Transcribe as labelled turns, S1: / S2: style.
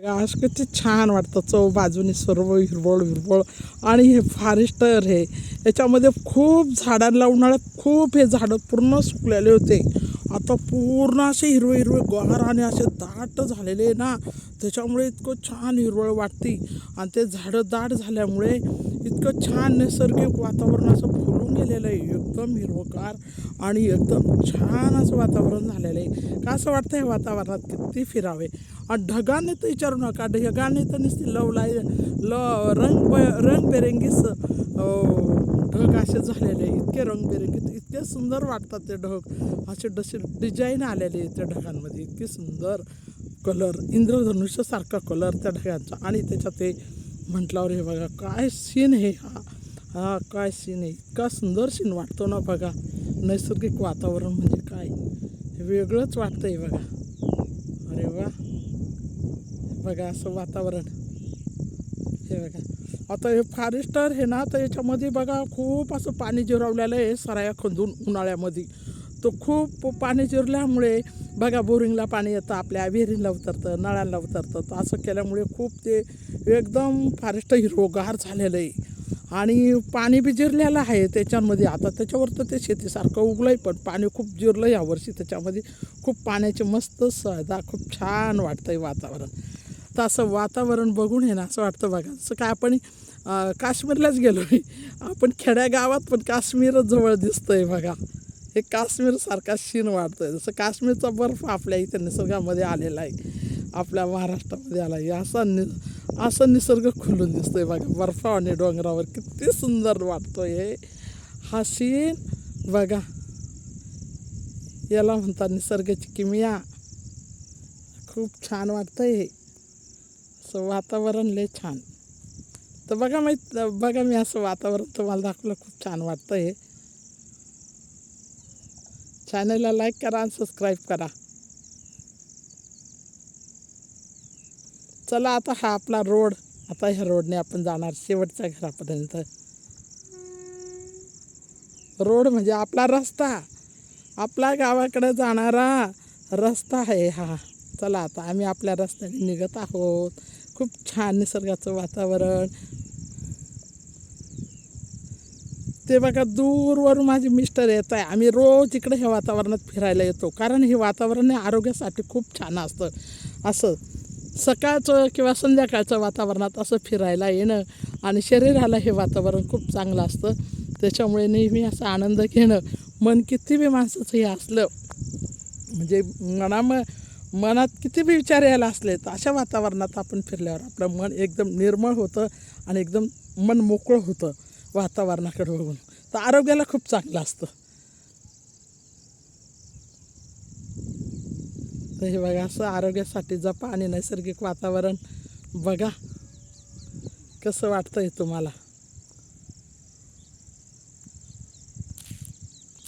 S1: आज किती छान वाटतं. चव बाजूने सर्व हिरवळ हिरवळ. आणि हे फॉरेस्टर हे याच्यामध्ये खूप झाडांना उन्हाळ्यात खूप हे झाडं पूर्ण सुकलेले होते. आता पूर्ण असे हिरवे हिरवे गार आणि असे दाट झालेले आहे ना त्याच्यामुळे इतकं छान हिरवळ वाटते. आणि ते झाडं दाट झाल्यामुळे इतकं छान नैसर्गिक वातावरण असं फुलून गेलेलं आहे. एकदम हिरवगार आणि एकदम छान असं वातावरण झालेलं आहे. का असं वाटतं हे वातावरणात किती फिरावे? आणि ढगाने तर विचारू नका. ढगाने तर नुसती लवलाय ल रंग रंगबेरंगीच ढग असे झालेले इतके रंगबेरंगी इतके सुंदर वाटतात ते ढग. असे डसे डिझाईन आलेले आहेत त्या ढगांमध्ये. इतके सुंदर कलर इंद्रधनुष्यासारखा कलर त्या ढगांचा. आणि त्याच्यात ते म्हटल्यावर हे बघा काय सीन हे हा. हा काय सीन आहे? इतका सुंदर सीन वाटतो ना बघा. नैसर्गिक वातावरण म्हणजे काय? हे वेगळंच वाटतं आहे बघा. अरे वा. बघा असं वातावरण. हे बघा. आता हे फॉरेस्टर हे ना तर याच्यामध्ये बघा खूप असं पाणी जिरवलेलं आहे सराया खंदून उन्हाळ्यामध्ये. तो खूप पाणी जिरल्यामुळे बघा बोरिंगला पाणी येतं आपल्या विहिरीला उतरतं नळाला उतरतं. तर असं केल्यामुळे खूप ते एकदम फॉरेस्ट हिरवगार झालेलं आहे. आणि पाणी बी जिरलेलं आहे त्याच्यामध्ये. आता त्याच्यावर तर ते शेतीसारखं उगलं आहे पण पाणी खूप जिरलं यावर्षी त्याच्यामध्ये. खूप पाण्याची मस्त सुविधा खूप छान वाटतं आहे वातावरण. तर असं वातावरण बघून आहे ना असं वाटतं बघा. जसं काय आपण काश्मीरलाच गेलो आहे आपण खेड्या गावात पण काश्मीरच जवळ दिसतं आहे बघा. हे काश्मीरसारखा शीन वाटतं आहे जसं काश्मीरचा बर्फ आपल्या इथं निसर्गामध्ये आलेला आहे. आपल्या महाराष्ट्रामध्ये आला आहे. असा नि असं निसर्ग खुलून दिसतोय बघा. बर्फा आणि डोंगरावर किती सुंदर वाटतोय हा. सीन बघा. याला म्हणतात निसर्गाची किमिया. खूप छान वाटतंय असं वातावरण लय छान. तर बघा माहीत बघा मी असं वातावरण तुम्हाला दाखवलं खूप छान वाटतं हे. चॅनलला लाईक करा आणि सबस्क्राईब करा. चला आता हा आपला रोड आता ह्या रोडने आपण जाणार शेवटच्या घरापर्यंत. रोड म्हणजे आपला रस्ता आपला गावाकडे जाणारा रस्ता आहे हा. चला आता आम्ही आपल्या रस्त्याने निघत आहोत. खूप छान निसर्गाचं वातावरण. ते बघा दूरवरून माझे मिस्टर येत आहे. आम्ही रोज इकडे ह्या वातावरणात फिरायला येतो. कारण हे वातावरण हे आरोग्यासाठी खूप छान असतं. असं. सकाळचं किंवा संध्याकाळचं वातावरणात असं फिरायला येणं आणि शरीराला हे वातावरण खूप चांगलं असतं. त्याच्यामुळे नेहमी असा आनंद घेणं मन किती बी माणसाचं हे असलं म्हणजे मनाम मनात किती बी विचार यायला असले तर अशा वातावरणात आपण फिरल्यावर आपलं मन एकदम निर्मळ होतं आणि एकदम मन मोकळं होतं वातावरणाकडे बघून. तर आरोग्याला खूप चांगलं असतं. तर हे बघा असं आरोग्यासाठी जपा आणि नैसर्गिक वातावरण बघा कसं वाटतंय तुम्हाला?